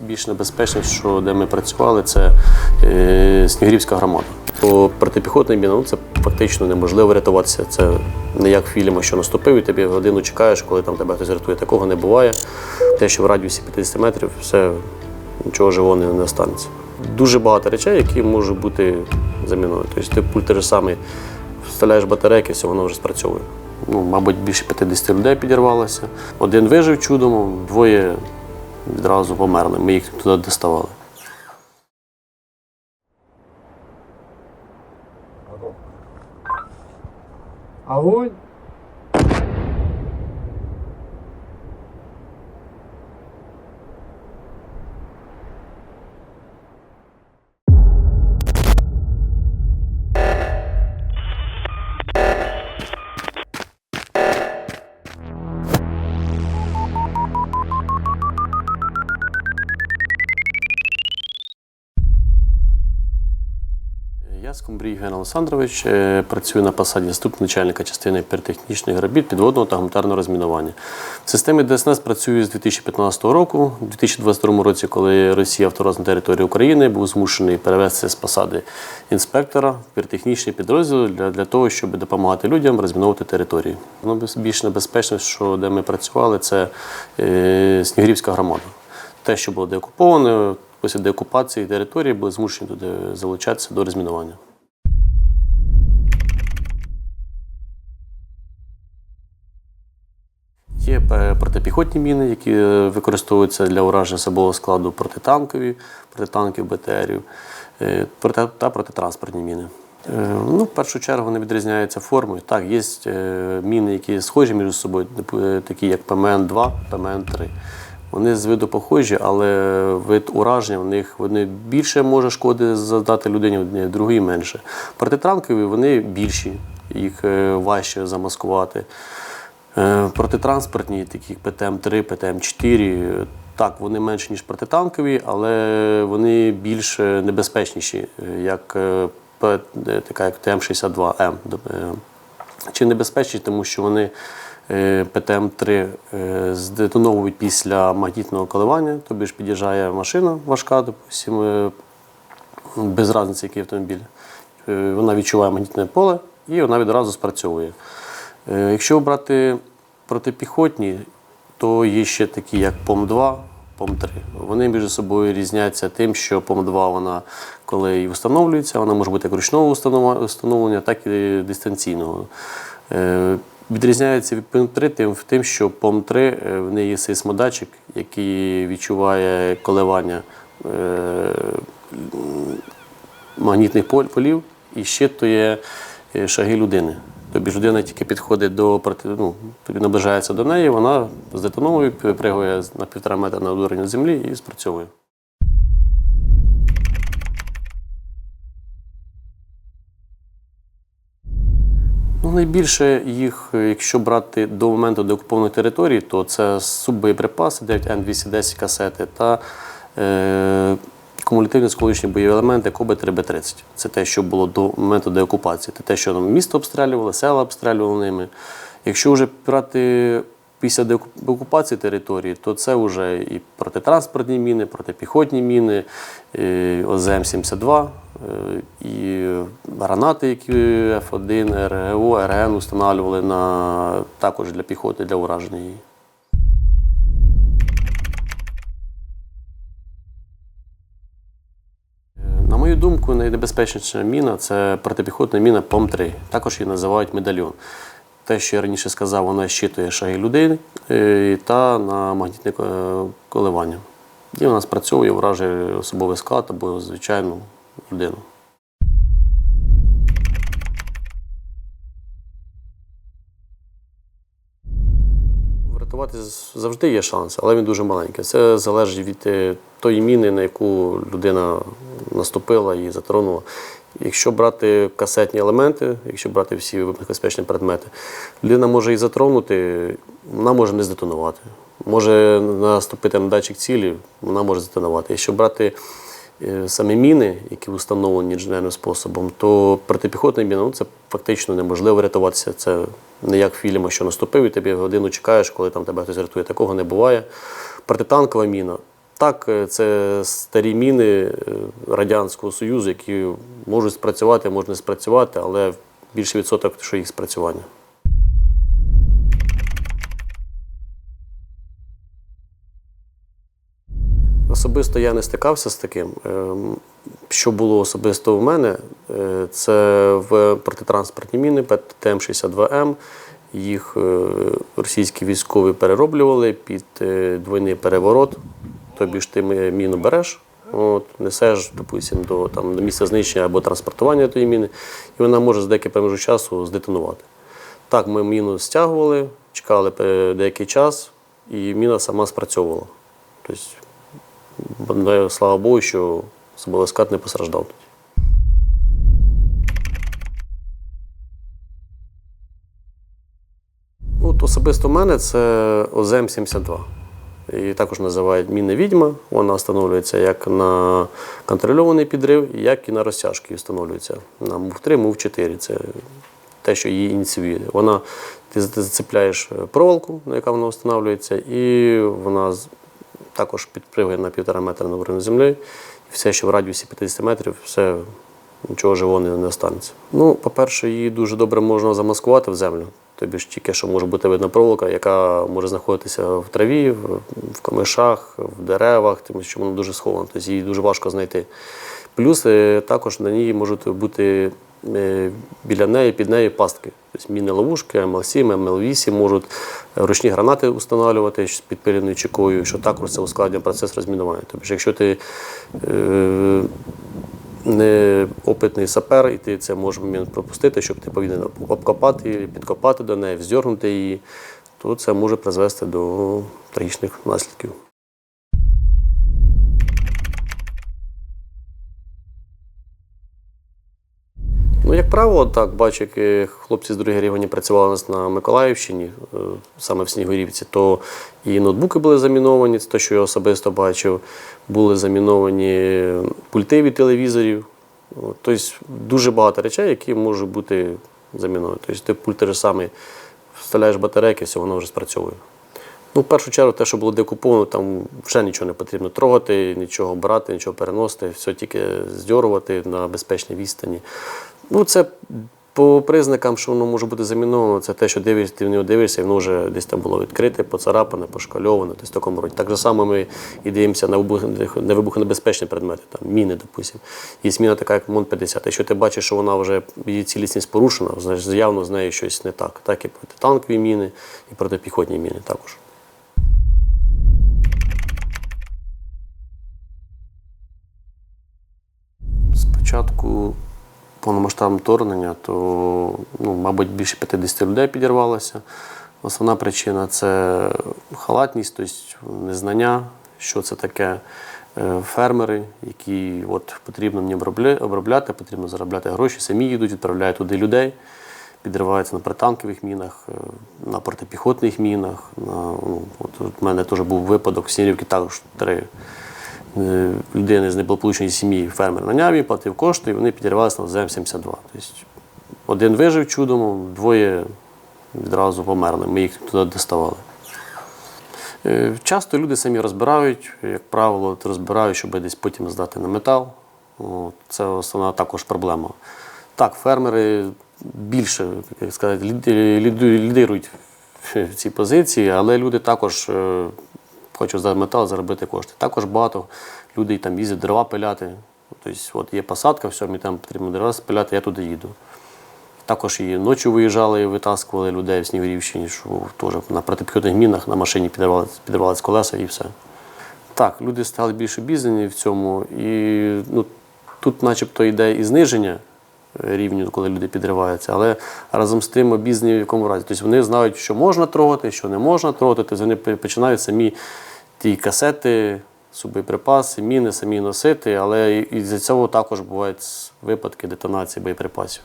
Більш небезпечно, що де ми працювали, це е, Снігурівська громада. По протипіхотній міні, ну, це фактично неможливо рятуватися. Це не як в фільмах, що наступив, і тобі годину чекаєш, коли там тебе хтось рятує. Такого не буває. Те, що в радіусі 50 метрів, все нічого живого не, не станеться. Дуже багато речей, які можуть бути заміною. Тобто ти пульт той самий вставляєш батарейки, все воно вже спрацьовує. Ну, мабуть, більше 50 людей підірвалося. Один вижив чудом, двоє відразу померли. Ми їх туди доставали. Огонь! Я Скумбрій Євген Олександрович, е, працюю на посаді заступника начальника частини піротехнічних робіт підводного та гуманітарного розмінування. В системі ДСНС працюю з 2015 року. У 2022 році, коли Росія вторгла на територію України, був змушений перевестися з посади інспектора в піротехнічний підрозділ для, для того, щоб допомагати людям розміновувати території. Воно більш небезпечно, що де ми працювали, це е, Снігурівська громада. Те, що було деокуповане, після деокупації території були змушені туди залучатися до розмінування. Є е, протипіхотні міни, які е, використовуються для ураження особового складу протитанкові, протитанків, БТРів е, та протитранспортні міни. Ну, в першу чергу вони відрізняються формою. Так, є міни, які схожі між собою, е, такі як ПМН-2, ПМН-3. Вони з виду похожі, але вид ураження в них вони більше може шкоди завдати людині, другий менше. Протитанкові вони більші, їх е, важче замаскувати. Е, Протитранспортні, такі ПТМ-3, ПТМ-4, так, вони менші, ніж протитанкові, але вони більш е, небезпечніші, як така як ТМ-62М. Е, Чи небезпечні, тому що вони ПТМ-3 е, здетоновують після магнітного коливання, тобі ж під'їжджає машина важка, допустимо, е, без різниці, який автомобіль. Е, Вона відчуває магнітне поле і вона відразу спрацьовує. Е, Якщо брати протипіхотні, то є ще такі, як ПОМ-2, ПОМ-3. Вони між собою різняться тим, що ПОМ-2, вона, коли і встановлюється, вона може бути як ручного встановлення, так і дистанційного. Відрізняється від ПОМ-3 тим, тим, що ПОМ-3 е, в неї є сейсмодатчик, який відчуває коливання е, магнітних полів і щитує е, шаги людини. Тобі людина тільки підходить до ну, тобі наближається до неї, вона здетоновує, випригує на півтора метра на уровень землі і спрацьовує. Найбільше їх, якщо брати до моменту деокупованої території, то це суббоєприпаси 9Н210 касети та е, кумулятивні сколишні бойові елементи КОБ-3Б30. Це те, що було до моменту деокупації. Це те, що нам місто обстрілювали, села обстрілювали ними. Якщо вже брати після деокупації території, то це вже і протитранспортні міни, протипіхотні міни, ОЗМ-72, е, і гранати, які Ф1, РГО, РГН встановлювали на, також для піхоти, для ураження її. На мою думку, найнебезпечніша міна це протипіхотна міна ПОМ-3. Також її називають медальйон. Те, що я раніше сказав, вона щитує шаги людей е, та на магнітне е, коливання. І вона спрацьовує, вражує особовий склад або звичайну людину. Врятувати завжди є шанс, але він дуже маленький. Це залежить від е, тої міни, на яку людина наступила і затронула. Якщо брати касетні елементи, якщо брати всі вибухонебезпечні предмети, людина може і затронути, вона може не здетонувати. Може наступити на датчик цілі, вона може здетонувати. Якщо брати е, самі міни, які встановлені інженерним способом, то протипіхотна міна ну, це фактично неможливо рятуватися. Це не як в фільмах, що наступив, і тобі годину чекаєш, коли там тебе хтось рятує. Такого не буває. Протитанкова міна Так, е, це старі міни е, Радянського Союзу, які можуть спрацювати, можуть не спрацювати, але більший відсоток, що їх спрацювання. Особисто я не стикався з таким. Ем, Що було особисто в мене, е, це в протитранспортні міни ПТМ-62М. Їх е, російські військові перероблювали під е, двойний переворот. Тобі ж ти міну береш, от, несеш, допустим, до, там, місця знищення або транспортування тої міни, і вона може за деякий проміжок часу здетонувати. Так, ми міну стягували, чекали деякий час, і міна сама спрацьовувала. Тобто, слава Богу, що особовий склад не постраждав. Особисто в мене це ОЗМ-72. Її також називають міна відьма. Вона встановлюється як на контрольований підрив, як і на розтяжки встановлюється. На МУВ-3, МУВ-4. Це те, що її ініціює. Вона, ти за- ти зацепляєш е, проволоку, на яка вона встановлюється, і вона також підпригує на півтора метра над рівнем землі. І все, що в радіусі 50 метрів, все, нічого живого не останеться. Ну, по-перше, її дуже добре можна замаскувати в землю. Тобі ж тільки що може бути видна проволока, яка може знаходитися в траві, в, камишах, в деревах, тому що вона дуже схована, тобто її дуже важко знайти. Плюс е, також на ній можуть бути е, біля неї, під нею пастки. Тобто міни ловушки, МЛ-7, МЛ-8 можуть ручні гранати встановлювати з підпиленою чекою, що також це ускладнює процес розмінування. Тобто, якщо ти е, опитний сапер, і ти це можеш пропустити, щоб ти повинен обкопати підкопати до неї, вздьорнути її, то це може призвести до трагічних наслідків. Як правило, так, бачу, як е, хлопці з другої рівні працювали у нас на Миколаївщині, е, саме в Снігурівці, то і ноутбуки були заміновані, це те, що я особисто бачив, були заміновані пульти від телевізорів. Тобто дуже багато речей, які можуть бути заміновані. Тобто ти пульт те ж саме вставляєш батарейки, все, воно вже спрацьовує. Ну, в першу чергу, те, що було декуповано, там вже нічого не потрібно трогати, нічого брати, нічого переносити, все тільки здьорувати на безпечній відстані. Ну, це по признакам, що воно може бути заміновано, це те, що дивишся, ти в нього дивишся, і воно вже десь там було відкрите, поцарапане, пошкальоване, тобто в такому роді. Так же само ми і дивимося на вибух- на вибухонебезпечні предмети, там, міни, допустимо. Є міна така, як МОН-50. Якщо ти бачиш, що вона вже її цілісність порушена, значить явно з нею щось не так. Так і протитанкові міни, і протипіхотні міни також. Повномасштабного вторгнення, то, ну, мабуть, більше 50 людей підірвалося. Основна причина це халатність, тобто незнання, що це таке. Е, Фермери, які от, потрібно мені обробляти, потрібно заробляти гроші, самі їдуть, відправляють туди людей, підриваються на протитанкових мінах, е, на протипіхотних мінах. На, ну, от, в мене теж був випадок в Сінівці, також три людини з неблагополучної сім'ї фермер наняв їм, платив кошти, і вони підірвалися на ЗМ-72. Тобто один вижив чудом, двоє відразу померли. Ми їх туди доставали. Е, Часто люди самі розбирають, як правило, розбирають, щоб десь потім здати на метал. Це основна також проблема. Так, фермери більше як сказати, лідирують в цій позиції, але люди також хочуть здати метал, заробити кошти. Також багато людей там їздять дрова пиляти. Тобто, от є посадка, все, мені там потрібно дрова спиляти, я туди їду. Також і ночі виїжджали і витаскували людей в Снігурівщині, що теж на протипіхотних мінах на машині підривались, підривались колеса і все. Так, люди стали більш обізнані в цьому, і ну, тут начебто йде і зниження е, рівню, коли люди підриваються, але разом з тим обізнані в якому разі. Тобто вони знають, що можна трогати, що не можна трогати, тобто вони починають самі ті касети, субоєприпаси, міни самі носити, але і- з цього також бувають випадки детонації боєприпасів.